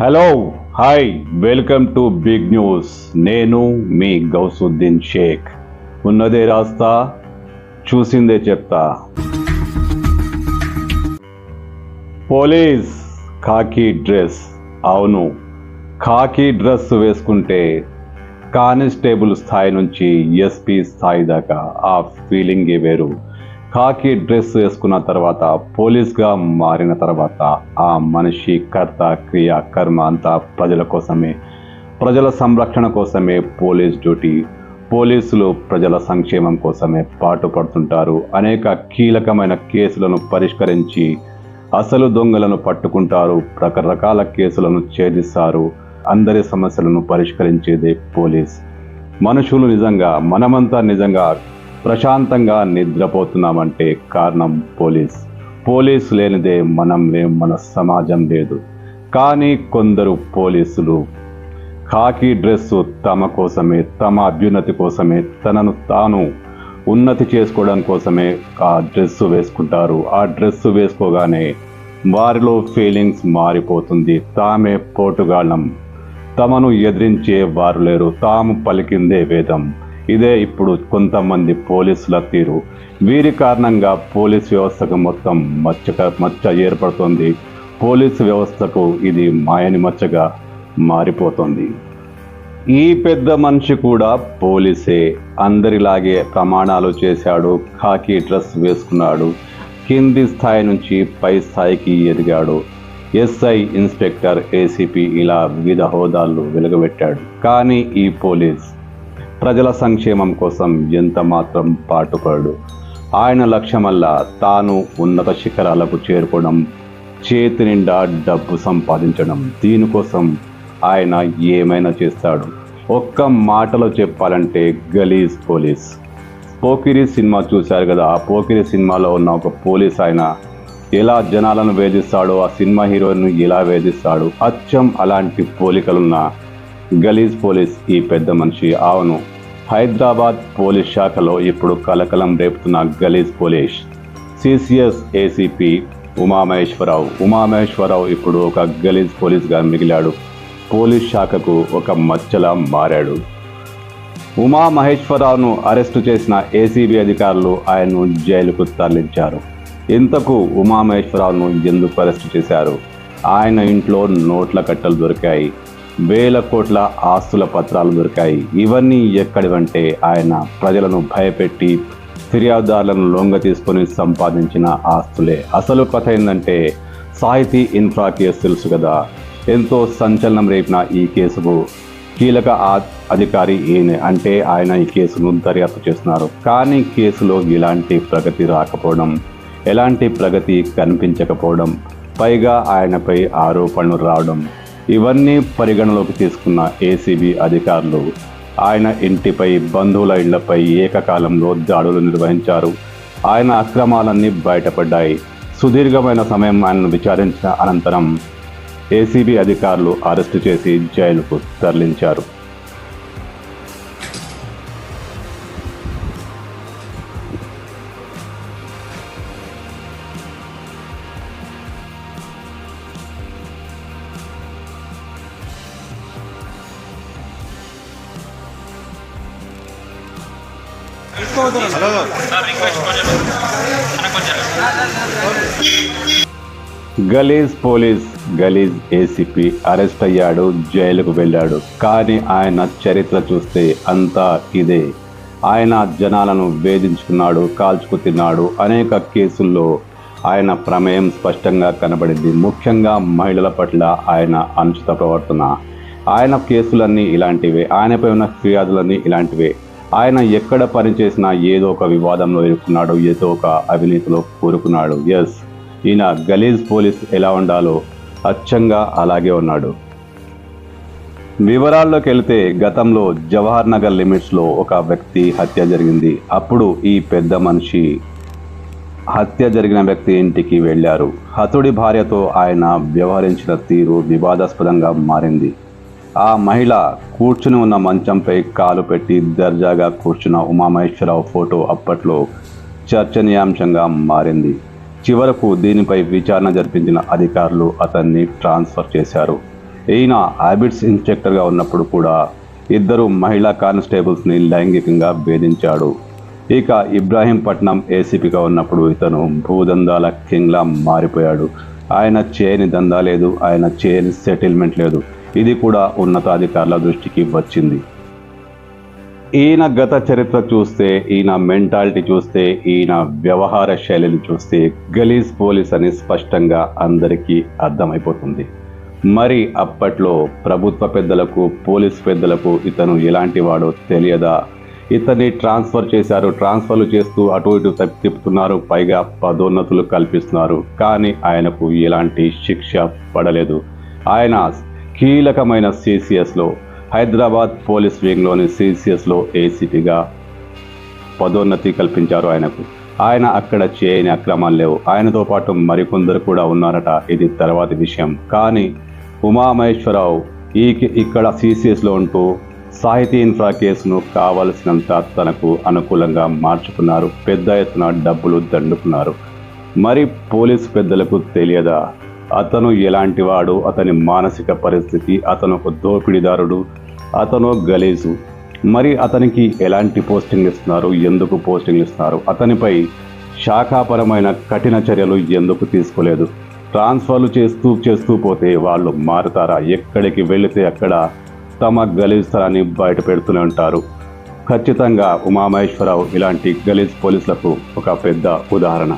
Hello hi welcome to big news నేను మీ గౌసుద్దీన్ షేక్. ఉన్నదే రాస్తా చూసిందే చెప్తా. పోలీస్ ఖాకీ డ్రెస్. అవును ఖాకీ డ్రెస్ వేసుకుంటే కానిస్టేబుల్ స్థాయి నుంచి ఎస్పీ స్థాయి దాకా ఆ ఫీలింగే వేరు. ఖాకీ డ్రెస్ వేసుకున్న తర్వాత పోలీస్గా మారిన తర్వాత ఆ మనిషి కర్త క్రియ కర్మ అంతా ప్రజల కోసమే ప్రజల సంరక్షణ కోసమే పోలీస్ డ్యూటీ. పోలీసులు ప్రజల సంక్షేమం కోసమే పాటుపడుతుంటారు. అనేక కీలకమైన కేసులను పరిష్కరించి అసలు దొంగలను పట్టుకుంటారు. రకరకాల కేసులను ఛేదిస్తారు. అందరి సమస్యలను పరిష్కరించేదే పోలీస్. మనుషులు నిజంగా మనమంతా నిజంగా ప్రశాంతంగా నిద్రపోతున్నామంటే కారణం పోలీస్. పోలీస్ లేనిదే మనం లేం మన సమాజం లేదు. కానీ కొందరు పోలీసులు ఖాకీ డ్రెస్సు తమ కోసమే తమ అభ్యున్నతి కోసమే తనను తాను ఉన్నతి చేసుకోవడం కోసమే ఆ డ్రెస్సు వేసుకుంటారు. ఆ డ్రెస్సు వేసుకోగానే వారిలో ఫీలింగ్స్ మారిపోతుంది. తామే పోటుగాళ్ళం. తమను ఎదిరించే వారు లేరు. తాము పలికిందే వేదం. ఇదే ఇప్పుడు కొంతమంది పోలీసుల తీరు. వీరి కారణంగా పోలీస్ వ్యవస్థకు మొత్తం మచ్చక మచ్చ ఏర్పడుతుంది. పోలీసు వ్యవస్థకు ఇది మాయని మచ్చగా మారిపోతుంది. ఈ పెద్ద మనిషి కూడా పోలీసే. అందరిలాగే ప్రమాణాలు చేశాడు ఖాకీ డ్రెస్ వేసుకున్నాడు కింది స్థాయి నుంచి పై స్థాయికి ఎదిగాడు. ఎస్ఐ ఇన్స్పెక్టర్ ఏసీపీ ఇలా వివిధ హోదాలు వెలుగబెట్టాడు. కానీ ఈ పోలీస్ ప్రజల సంక్షేమం కోసం ఎంత మాత్రం పాటుపడు. ఆయన లక్ష్యమల్లా తాను ఉన్నత శిఖరాలకు చేరుకోవడం చేతి నిండా డబ్బు సంపాదించడం దీనికోసం ఆయన ఏమైనా చేస్తాడు? ఒక్క మాటలో చెప్పాలంటే గలీజ్ పోలీస్. పోకిరి సినిమా చూశారు కదా ఆ పోకిరి సినిమాలో ఉన్న ఒక పోలీస్ ఆయన ఎలా జనాలను వేధిస్తాడో ఆ సినిమా హీరోయిన్ ఎలా వేధిస్తాడు? అచ్చం అలాంటి పోలికలున్న గలీజ్ పోలీస్ ఈ పెద్ద మనిషి. అవును హైదరాబాద్ పోలీస్ శాఖలో ఇప్పుడు కలకలం రేపుతున్న గలీజ్ police. CCS ACP Umamaheswara Rao. Umamaheswara Rao ఇప్పుడు ఒక గలీజ్ పోలీస్గా మిగిలాడు. పోలీస్ శాఖకు ఒక మచ్చలా మారాడు. ఉమామహేశ్వరరావును అరెస్టు చేసిన ఏసీబీ అధికారులు ఆయన్ను జైలుకు తరలించారు. ఇంతకు ఉమామహేశ్వరరావును ఎందుకు అరెస్టు చేశారు? ఆయన ఇంట్లో నోట్ల కట్టలు దొరికాయి. వేల కోట్ల ఆస్తుల పత్రాలు దొరికాయి. ఇవన్నీ ఎక్కడివంటే ఆయన ప్రజలను భయపెట్టి ఫిర్యాదుదారులను లొంగ తీసుకొని సంపాదించిన ఆస్తులే. అసలు కథ ఏంటంటే సాహితీ ఇన్ఫ్రా కేసు తెలుసు కదా. ఎంతో సంచలనం రేపిన ఈ కేసుకు కీలక ఆ- అధికారి ఈయన. అంటే ఆయన ఈ కేసును దర్యాప్తు చేస్తున్నారు. కానీ కేసులో ఎలాంటి ప్రగతి రాకపోవడం ఎలాంటి ప్రగతి కనిపించకపోవడం పైగా ఆయనపై ఆరోపణలు రావడం ఇవన్నీ పరిగణలోకి తీసుకున్న ఏసీబీ అధికారులు. ఆయన ఇంటిపై బంధువుల ఇళ్ళపై ఏకకాలంలో దాడులు నిర్వహించారు. ఆయన అక్రమాలన్నీ బయటపడ్డాయి. సుదీర్ఘమైన సమయం ఆయనను విచారించిన అనంతరం ఏసీబీ అధికారులు అరెస్టు చేసి జైలుకు తరలించారు. గలీజ్ పోలీస్ గలీజ్ ఏసీపీ అరెస్ట్ అయ్యాడు జైలుకు వెళ్ళాడు. కానీ ఆయన చరిత్ర చూస్తే అంతా ఇదే. ఆయన జనాలను వేధించుకున్నాడు కాల్చుకు తిన్నాడు. అనేక కేసుల్లో ఆయన ప్రమేయం స్పష్టంగా కనబడింది. ముఖ్యంగా మహిళల పట్ల ఆయన అనుచిత ప్రవర్తన. ఆయన కేసులన్నీ ఇలాంటివే. ఆయనపై ఉన్న ఫిర్యాదులన్నీ ఇలాంటివే. ఆయన ఎక్కడ పనిచేసినా ఏదో ఒక వివాదంలో ఇరుక్కున్నాడు ఏదో ఒక అవినీతిలో కూరుకున్నాడు. ఎస్ ఈయన గలీజ్ పోలీస్ ఎలా ఉండాలో అచ్చంగా అలాగే ఉన్నాడు. వివరాల్లోకి వెళితే గతంలో జవహర్ నగర్ లిమిట్స్లో ఒక వ్యక్తి హత్య జరిగింది. అప్పుడు ఈ పెద్ద మనిషి హత్య జరిగిన వ్యక్తి ఇంటికి వెళ్ళారు. హతుడి భార్యతో ఆయన వ్యవహరించిన తీరు వివాదాస్పదంగా మారింది. ఆ మహిళ కూర్చుని ఉన్న మంచంపై కాలు పెట్టి దర్జాగా కూర్చున్న ఉమామహేశ్వరరావు ఫోటో అప్పట్లో చర్చనీయాంశంగా మారింది. చివరకు దీనిపై విచారణ జరిపించిన అధికారులు అతన్ని ట్రాన్స్ఫర్ చేశారు. ఈయన హ్యాబిట్స్ ఇన్స్పెక్టర్గా ఉన్నప్పుడు కూడా ఇద్దరు మహిళా కానిస్టేబుల్స్ని లైంగికంగా వేధించాడు. ఇక ఇబ్రాహీంపట్నం ఏసీపీగా ఉన్నప్పుడు ఇతను భూదందాల కింగ్లా మారిపోయాడు. ఆయన చేయని దందా లేదు ఆయన చేయని సెటిల్మెంట్ లేదు. ఇది కూడా ఉన్నతాధికారుల దృష్టికి వచ్చింది. ఈయన గత చరిత్ర చూస్తే ఈయన మెంటాలిటీ చూస్తే ఈయన వ్యవహార శైలిని చూస్తే గలీజ్ పోలీస్ అని స్పష్టంగా అందరికీ అర్థమైపోతుంది. మరి అప్పట్లో ప్రభుత్వ పెద్దలకు పోలీస్ పెద్దలకు ఇతను ఎలాంటి వాడో తెలియదా? ఇతన్ని ట్రాన్స్ఫర్ చేశారు ట్రాన్స్ఫర్లు చేస్తూ అటు ఇటు తిప్పుతున్నారు పైగా పదోన్నతులు కల్పిస్తున్నారు. కానీ ఆయనకు ఎలాంటి శిక్ష పడలేదు. ఆయన కీలకమైన సిసిఎస్లో హైదరాబాద్ పోలీస్ వింగ్లోని సిసిఎస్లో ఏసీపీగా పదోన్నతి కల్పించారు ఆయనకు. ఆయన అక్కడ చేయని అక్రమాలు లేవు. ఆయనతో పాటు మరికొందరు కూడా ఉన్నారట. ఇది తర్వాతి విషయం. కానీ ఉమామహేశ్వరరావు ఈ ఇక్కడ సిసిఎస్లో ఉంటూ సాహితీ ఇన్ఫ్రా కేసును కావలసినంత తనకు అనుకూలంగా మార్చుకున్నారు. పెద్ద ఎత్తున డబ్బులు దండుకున్నారు. మరి పోలీసు పెద్దలకు తెలియదా? అతను ఎలాంటివాడు అతని మానసిక పరిస్థితి అతను ఒక దోపిడీదారుడు అతను గలీజు. మరి అతనికి ఎలాంటి పోస్టింగ్ ఇస్తున్నారు? ఎందుకు పోస్టింగ్ ఇస్తున్నారు? అతనిపై శాఖాపరమైన కఠిన చర్యలు ఎందుకు తీసుకోలేదు? ట్రాన్స్ఫర్లు చేస్తూ చేస్తూ పోతే వాళ్ళు మారుతారా? ఎక్కడికి వెళితే అక్కడ తమ గలీజ్తనాన్ని బయట పెడుతూనే ఉంటారు. ఖచ్చితంగా ఉమామహేశ్వరరావు ఇలాంటి గలీజ్ పోలీసులకు ఒక పెద్ద ఉదాహరణ.